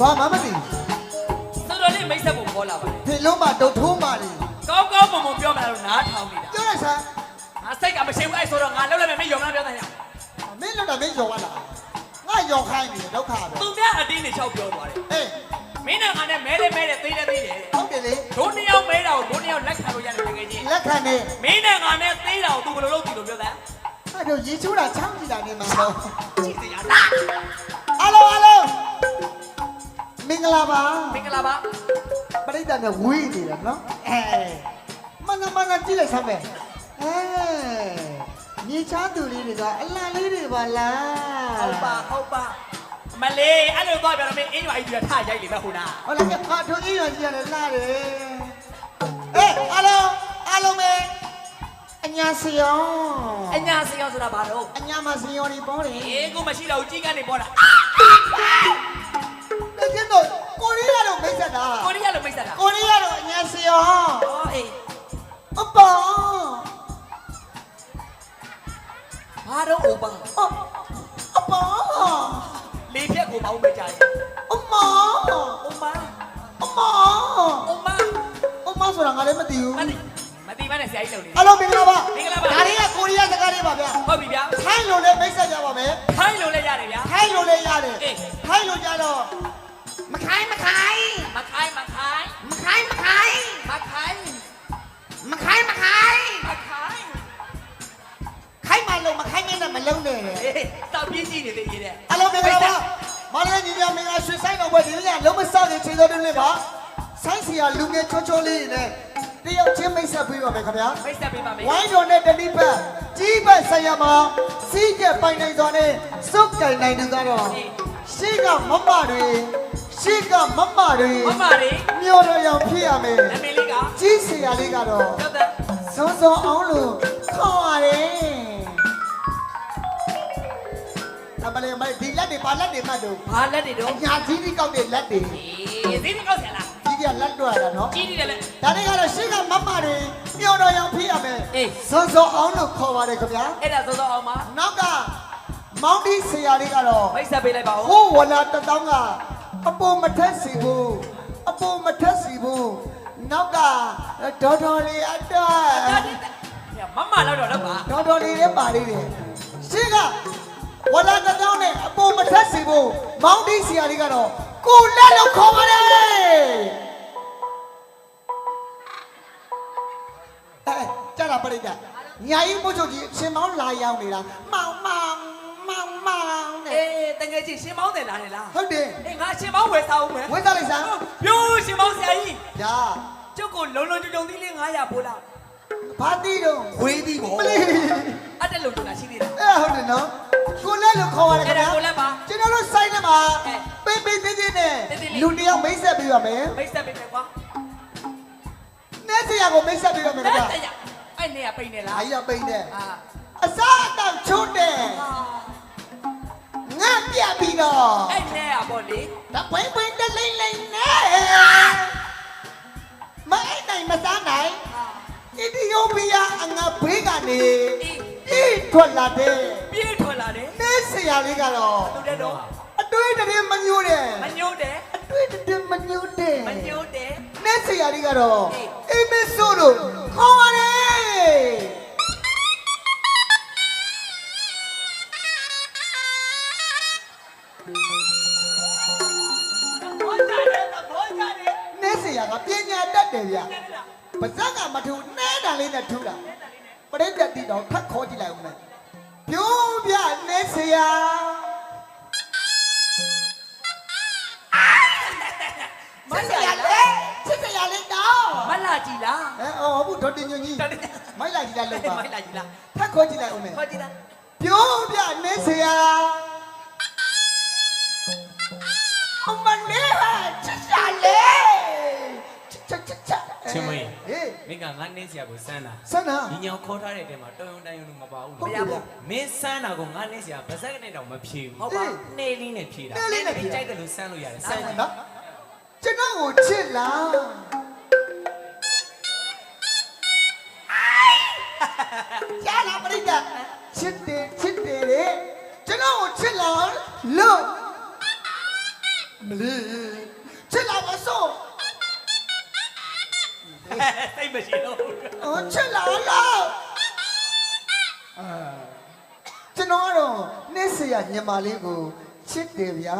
ဘာမှမသိတော်တော်လေးမိတ်ဆက်ဖို့ခေါ်လာပါတယ်ဒီလုံးမဒုတ်ထိုးမာနေကောင်းကောင်းမွန်မွန်ပြောမှတော့နားထောင်နေတာပြောရစမ်းငါစိတ်ကမရှိဘူးအဲ့ဆိုတော့ငါလောက်လိုက်မယ်မင်းယုံမလားပြောတယ်ညမင်းတို့ကမင်းယော်လာငါယော်ခိုင်းနေဒုက္ခပဲသူများအတင်းနေချောက်ပြောသွားတယ်အေးမင်းနဲ့ငါနဲ့မဲလေးမဲလေးသေးတယ်သေးတယ်ဟုတ်တယ်လေဒုနှစ်ယောက်မဲတာကိုဒုနှစ်ယောက်လက်ခံလို့ရတယ်တကယ်ကြီးလက်ခံနေမင်းနဲ့ငါနဲ့သေးတာကိုသူဘယ်လိုလုပ်ကြည့်လို့ပြောတယ်အဲ့တော့ရေချိုးတာချောင်းကြည့်တာနေမှာတော့ကြည့်စရာလားအားလုံးအားလုံးမ င်္ဂလာပါမင်္ဂလာပါပရိသတ်နဲ့ဝေးနေတာနော်အဲမနမနကြည့်လိုက်စမ်းပဲအဲမြေချားသူလေးတွေကအလံလေးတွေပါလားဟုတ်ပါဟုတ်ပါမလေးအဲ့လိုတော့ပြောတော့မင်းအင်းရွာကြီးကထားရိုက်လိမ့်မယ်ခုနဟုတ်လားကဘာတို့အေးရကြီးရတယ်လာတယ်အေးအားလုံးအားလုံးပဲအညာစီယောအညာစရောဆိုတာဘာတော့အညာမစီယောဒီပေါ်တယ်အေးကိုမရှိတော့ကြီးကနေပေါ်တာတ ကယ်တော့ကိုရီးယားတော့မိတ်ဆက်တာကိုရီးယားလိုမိတ်ဆက်တာကိုရီးယားတော့အညာစီယောဟောအေးအပေါ်ဘာတော့အိုပါအပေါ်လေဖြက်ကိုပေါင်းပေးကြတယ်အမအိုမအမအိုမအမဆိုတာငါလည်းမသိဘူးမတိမတိမနဲ့ဆရာကြီးလုပ်နေအားလုံးမင်္ဂလာပါမင်္ဂလာပါဒါတွေကကိုရီးယားစကားတွေပါဗျာဟုတ်ပြီဗျာထိုင်းလိုလည်းမိတ်ဆက်ကြပါမယ် ဆိုင်းစီယာလူငယ်ချောချောလေးနဲ့တယောက်ချင်းမိတ်ဆက်ပေးပါမယ်ခင်ဗျာမိတ်ဆက်ပေးပါမယ်ဝိုင်းတော်နဲ့တတိပတ်ကြီးပတ်ဆရာမစီးကျက်ပိုင်နိုင်စွာနဲ့စုပ်ကင်နိုင်သူကတော့ရှေ့ကမမတွေရှေ့ကမမတွေမမလေးမြို့တော်ရောင်ဖြစ်ရမယ်နာမည်လေးကကြီးဆရာလေးကတော့ပြောတဲ့စွန်းစွန်းအောင်လို့ခေါ်ရတယ်အမလေးမလေးဒီလက်တွေပါလက်တွေမှတ်တော့ဘာလက်တွေတော့အညာကြီးကြီးကောက်တဲ့လက်တွေအေးဈေးဒီကောက်ဆရာလား ကြီးကြီးကလက်တွေ့ရတာနော်ကြီးနေတယ်လေဒါတွေကတော့ရှေ့ကမမတွေမြို့တော်ရောင်ဖြစ်ရမယ်အေးစွန်းစွန်းအောင်လို့ခေါ်ပါတယ်ခင်ဗျာအဲ့ဒါစောစောအောင်ပါနောက်ကမောင်ဒီဆရာလေးကတော့မိတ်ဆက်ပေးလိုက်ပါဦးဟိုးဝလာတတောင်းကအပေါ်မထက်စီဘူးအပေါ်မထက်စီဘူးနောက်ကဒေါ်တော်လေးအတက်မမလောက်တော့လောက်ပါဒေါ်တော်လေးလည်းပါသေးတယ်ရှင်းကဝလာတတောင်းနဲ့အပေါ်မထက်စီဘူးမောင်ဒီဆရာလေးကတော့ကိုလက်လို့ခေါ်ပါတယ် အဲကြတာပြိတ္တာညာကြီးမို့ချုပ်ကြီးအရှင်မောင်းလာရောက်နေတာမောင်မောင်မောင်မောင်နဲ့အေးတကယ်ချင်းရှင်မောင်းတယ်လားနေလားဟုတ်တယ်အေးငါရှင်မောင်းဝယ်စားဦးမယ်ဝင်းသားလိုက်စမ်းပြိုးရှင်မောင်းဆရာကြီးညာကျုပ်ကိုလုံလုံကြုံကြုံသီးလေး900ပို့လားဘာတိတော့ဝေးသီးပေါ့မလေးအဲ့တက်လုံကြုံတာရှိသေးတယ်အဲ့ဟုတ်တယ်နော်ကိုလက်လို့ခေါ်ရတယ်ခင်ဗျာအဲ့ဒါကိုလက်ပါကျွန်တော်တို့စိုင်းထဲမှာအဲပိတ်ပိတ်သေးသေးနဲ့သေးသေးလေးလူတစ်ယောက်မိတ်ဆက်ပေးရမယ်မိတ်ဆက်ပေးမယ်ကွာ နဲဆရာကိုမိတ်ဆက်ပေးရမယ်လက်ခင်ဗျာတက်ရအဲ့နေရပိတ်နေလားအာကြီးကပိတ်တယ်အာအစားအသောက်ချိုးတယ်ငါပြတ်ပြီးတော့အဲ့နေရပေါ့လေတပွင့်ပွင့်တလိမ့်လိမ့်နဲ့မအိတ်နိုင်မစားနိုင်အာအီသီယိုးပီးယားအငါဘေးကနေအေးအေးထွက်လာတဲ့ပြေးထွက်လာတယ်နဲဆရာလေးကတော့သူတဲ့တော့အတွေးတည်းမညိုးတယ်မညို့တယ်အတွေ့အကြုံမညှို့တဲ့မညို့တယ် နဲ့ဆရာကြီးကတော့အေးအိမ်မဆိုးလို့ခေါ်ပါတယ်နဲ့ဆရာကပညာတတ်တယ်ဗျပါဇက်ကမထူနဲတာလေးနဲ့ထူတာပရိသတ်တီတော့ဖတ်ခေါ်ကြည့်လိုက်ဦးမယ်ပြိုးပြနဲ့ဆရာ ဒေါက်တင်ညွန့်ကြီးတော်တယ်မိုက်လိုက်ကြည့်လိုက်လောက်ပါမိုက်လိုက်ကြီးလားထပ်ခေါ်ကြည့်လိုက်ဦးမယ်ခေါ်ကြည့်လားပြောပြနေစရာအမလေးဟာချစ်ချလေချစ်ချစ်ချစ်ချင်းမင်းဟေးမင်းကငါနှင်းစရာကိုစမ်းတာဆန္ဒညီညောင်ခေါ်ထားတဲ့တဲမှာတော်ရုံတန်ရုံလို့မပါဘူးဟုတ်ပြီဗျာမင်းစမ်းတာကိုငါနှင်းစရာဗစက်ကနေတော့မဖြေဘူးဟုတ်ပါနှေးလေးနဲ့ဖြေတာနှေးလေးနဲ့ဖြေတာကြိုက်တယ်လို့စမ်းလို့ရတယ်စဆမ်းန္ကြည့်ဒကျွန်တော်ကိုချစ်လား ကြားလာပရိသတ်ချစ်တယ်ချစ်တယ်လေကျွန်တော်ကိုချစ်လားလို့မလီချစ်လားမဆိုစိတ်မရှိတော့ဘူးအော်ချစ်လားလို့အာကျွန်တော်ကတော့နေ့စရာညီမလေးကိုချစ်တယ်ဗျာ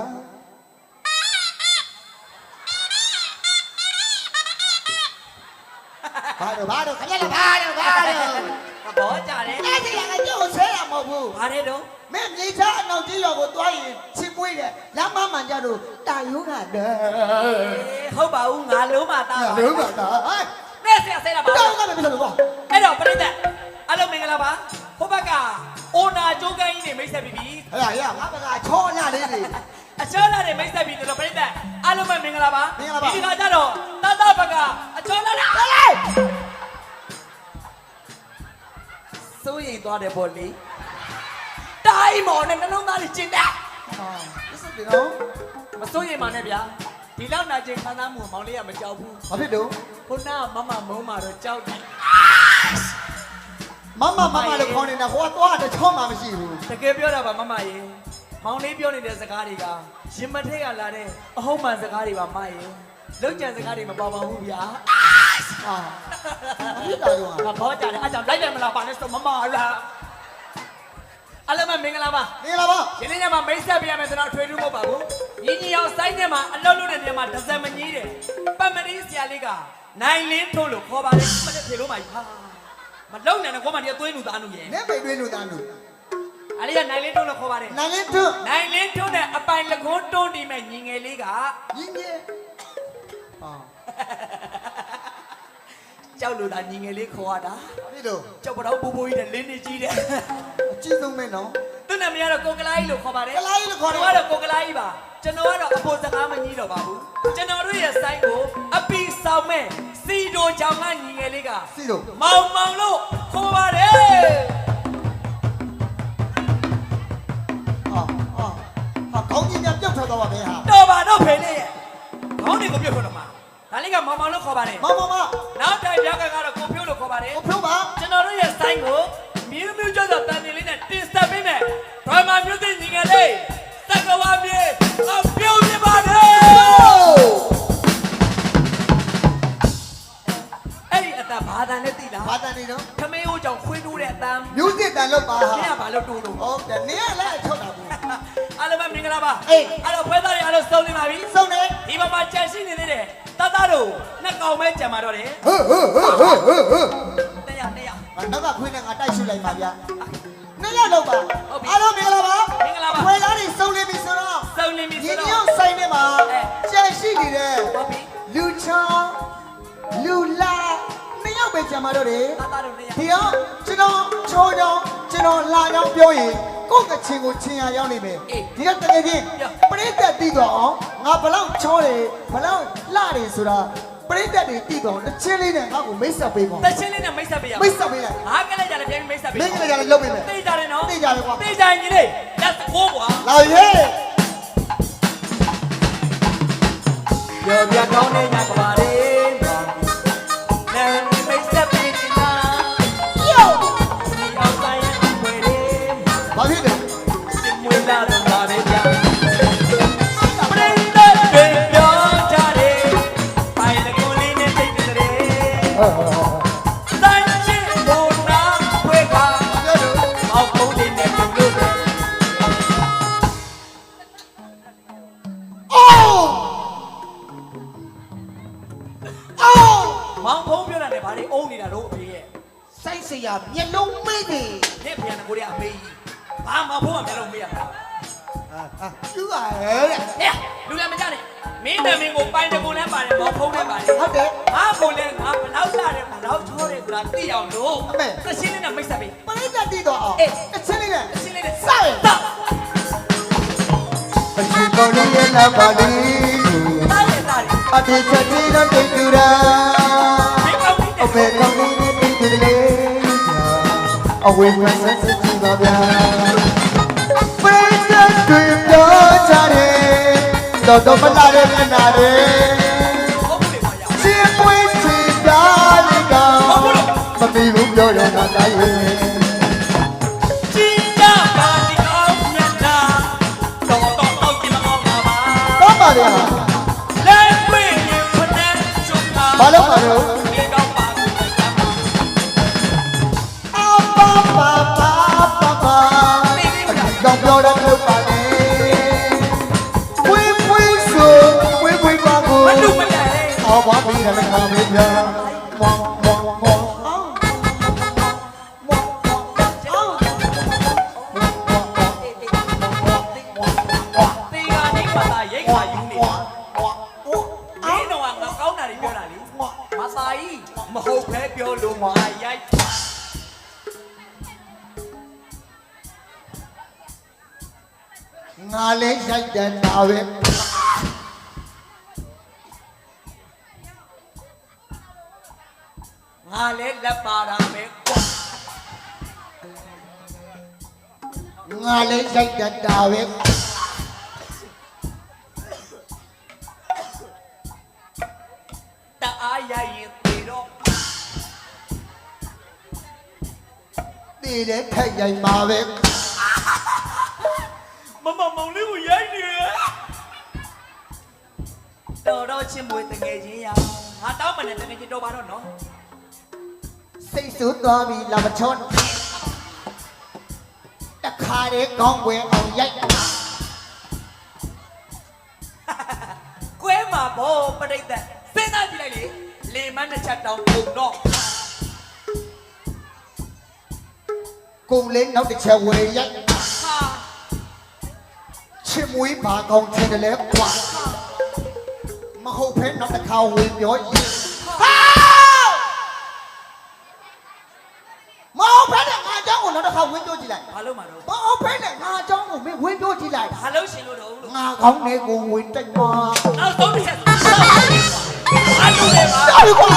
ဘာတော့ဘာတော့ခဏလားဘာတော့ဘာတော့ ဘောကြတယ်နေ့စရာကကြောက်ဆဲရမဟုတ်ဘူးဘာတဲ့တော့မင်းမြေသားအနောက်ကြီးရွာကိုသွားရင်ချစ်ပွေးတယ်လမ်းမမှန်ကြတော့တာယုံကတဲ့ဟုတ်ပါဘူးငါလုံးမသားပါလုံးပါတာဟဲ့နဲ့ဆရာဆဲတာပါတောင်းကမပြလို့ကွာအဲ့တော့ပြိတ္တအလုံးမင်္ဂလာပါဟိုဘက်ကအိုနာကျိုးကိုင်းကြီးနေမိတ်ဆက်ပြီးပြီဟဲ့ရငါဘကချောလာလေးတွေအချောလာတဲ့မိတ်ဆက်ပြီးတော့ပြိတ္တအလုံးမင်္ဂလာပါမင်္ဂလာပါဒီကကြတော့တတဘက်ကအချောလာတာ စိုးရိမ်သွားတယ်ပေါ့လေတိုင်းမော်နဲ့နှလုံးသားကြီးကျင်တယ်ဟာဒီစတယ်နော်မစိုးရိမ်ပါနဲ့ဗျာဒီလောက်နာကျင်ခံစားမှုမောင်လေးကမကြောက်ဘူးဘာဖြစ်တော့ခုနကမမမုံမာတော့ကြောက်တယ်မမမမလို့ခေါင်းနေတာဟိုကသွားတဲ့ချောမှမရှိဘူးတကယ်ပြောတာပါမမရေမောင်လေးပြောနေတဲ့စကားတွေကရင်မထက်ကလာတဲ့အဟုတ်မှန်စကားတွေပါမရေလောက်ကျန်စကားတွေမပေါ်ပါဘူးဗျာ ဟာဖြစ်တာတော့ငါဘောကြတယ်အကြောင်းလိုက်တယ်မလားပါနဲ့ဆိုမမလားအလမမင်္ဂလာပါနေလာပါဒီနေ့ညမှာမိတ်ဆက်ပြရမယ်ဆိုတော့ထွေထူးမဟုတ်ပါဘူးညီညီအောင်စိုင်းထဲမှာအလုပ်လုပ်တဲ့နေရာမှာဒဇယ်မကြီးတယ်ပတ်မရီဆရာလေးကနိုင်လင်းထိုးလို့ခေါ်ပါလေမတဲ့ဖြေလို့မကြီးဟာမလုံနဲ့ကောမဒီသွေးလူသားနုရဲ့နေပိတ်တွင်းလို့တန်းလို့အလေးကနိုင်လင်းထိုးလို့ခေါ်ပါတယ်နိုင်လေးထွန်းနိုင်လင်းထုံးတဲ့အပိုင်လကွန်းတွန်းတီမဲ့ညီငယ်လေးကညီငယ်ဟာ ကြောက်လို့သာညီငယ်လေးခေါ်ရတာဘာဖြစ်တော့ကြောက်ပတော့ပူပူကြီးတဲ့လင်းနေကြီးတဲ့အကြည့်ဆုံးမဲနော်သူ့နာမည်ကတော့ကိုကလာကြီးလို့ခေါ်ပါတယ်ကလာကြီးလို့ခေါ်တယ်သူကတော့ကိုကလာကြီးပါကျွန်တော်ကတော့အဖို့စကားမကြီးတော့ပါဘူးကျွန်တော်တို့ရဲ့ဆိုင်ကိုအပီဆောင်မဲ့စီဒိုချောင်ကညီငယ်လေးကစီတော့မောင်မောင်လို့ခေါ်ပါတယ်ဟာဟာဟာခေါင်းကြီးများပြုတ်ထွက်သွားပါပဲဟာတော်ပါတော့ဖေလေးရဲ့ခေါင်းတွေကိုပြုတ်ထွက်တော့မှာ ဒါလေးကမောင်မောင်လို့ခေါ်ပါတယ်မမမနောက်တိုင်ပြောက်ကကတော့ကိုဖြိုးလို့ခေါ်ပါတယ်ကိုဖြိုးပါကျွန်တော်တို့ရဲ့ဆိုင်ကိုမြူးမြူးကြောက်ကြောက်တန်နေလေးနဲ့တင်ဆက်ပေးမယ်ဒရမာမျိုးသိညီငယ်လေးသက်ကဝါပြေအပြုံးပြပါတယ်အဲ့ဒီအတဘာသာနဲ့သိလားဘာတန်နေတော့ခမေးဦးကြောင့်ခွေးတိုးတဲ့အတန်းမျိုးစစ်တန်လို့ပါဟာမင်းကဘာလို့တိုးလို့ဟုတ်တယ်နေရလဲထုတ်တာဘူး အားလုံးပဲမင်္ဂလာပါအေးအဲ့တော့ဖွဲသားတွေအားလုံးစုံနေပါပြီစုံနေဒီမှာမှာကြံရှိနေသေးတယ်တသားတို့နှစ်ကောင်ပဲကြံပါတော့တယ်ဟဟဟဟဟဟတရားတရားငါနောက်ကခွေးနဲ့ငါတိုက်ရှုလိုက်ပါဗျာနှစ်ရက်လောက်ပါဟုတ်ပြီအားလုံးမင်္ဂလာပါမင်္ဂလာပါခွေသားတွေစုံနေပြီဆိုတော့စုံနေပြီညီဆိုညွတော့တ်ဆိုင်ထဲမှာအဲကြံရှိနေတဲ့ဟုတ်ပြီလူချောင်းလူလာ နှစ်ယောက်ပဲကြံပါတော့တယ်တသားတို့တရားဒီတော့ကျွန်တော်ချောချောင်းကျွန်တော်လာချောင်းပြောရင်ကိုယ့်ကချင်းကိုချင်းရရောက်နေမယ်အေးဒီတော့တကယ်ချင်းပြောပရိသတ်တည်တော့အောင်ငါဘလောက်ချောတယ်ဘလောက်လှတယ်ဆိုတာပရိသတ်တွေတည်တော့တစ်ချင်းလေးနဲ့ငါ့ကိုမိတ်ဆက်ပေးပါတချင်းလေးနဲ့မိတ်ဆက်ပေးရမိတ်ဆက်ပေးလိုက်ငါကလေးကြတယ်ပြန်ပြီးမိတ်ဆက်ပေးမင်းကလေးကလည်းလုပ်ပေးမယ်သိကြတယ်နော်သိကြတယ်ကွာသိကြရင်ကြီးလေးလက်စကိုးကွာလာရဲပြောပြကောင်းတဲ့ညကပါလေ င်းလေးနဲ့မိတ်ဆက်ပေးပရိသတ်တည်တော့အောင်အေးအချင်းလေးနဲ့သရှင်းလေးနဲ့စရယ်တော့အချင်းကောင်းလေးရဲ့လာပါလိတားရတားရအတေချက်တီတော့တိတ်တူရာဒီကောင်းလေးအမေကောင်းလေးနဲ့တိတ်တူလေးအဝေးကဆက်စစ်ကြည့်ပါဗျာပရိသတ်တွေပြောကြတယ်တော်တော်မလာတဲ့မျက်နာတွေဟု မီဘူးပြော ငါလည်းရိုက်တယ်ဒါပဲတအားရိုက်ရင်သေတော့တည်တယ်ထက်ရိုက်မှာပဲမမမောင်လေးကိုရိုက်နေတယ်တော်တော့ချင်းမွေတငယ် ချင်းရငါတောင်းမနဲ့တငယ်ချင်းတော့ပါတော့နော်စိတ်ဆူသွားပြီလာမချောတခါတည်းကောင်းွယ်အောင်ရိုက်ကွဲမှာဘောပရိသတ်စဉ်းစားကြည့်လိုက်လေလေမန်းတစ်ချက်တောင်ပုံတော့ကုံလေးနောက်တစ်ချက်ဝယ်ရိုက်ဟာချစ်မွေးပါကောင်းတယ်လေကွာမဟုတ်ဖဲနောက်တစ်ခါဝင်ပြောရင်ဟာမဟုတ်ဖဲနဲ့ငါအ ကြောင်းကိုနောက်တစ်ခါဝင်ပြောကြည့်လိုက်ဘာလို့မှာတော့မဟုတ်ဖဲနဲ့ငါအကြောင်းကိုမင်းဝင်ပြောကြည့်လိုက်ဘာလို့ရှင်လို့တော့လို့ငါကောင်းနေကိုဝင်တိုက်မှာနောက်ဆုံးတစ်ချက်ဆိုတော့ဘာလို့လဲပါတော်ပြီကွာ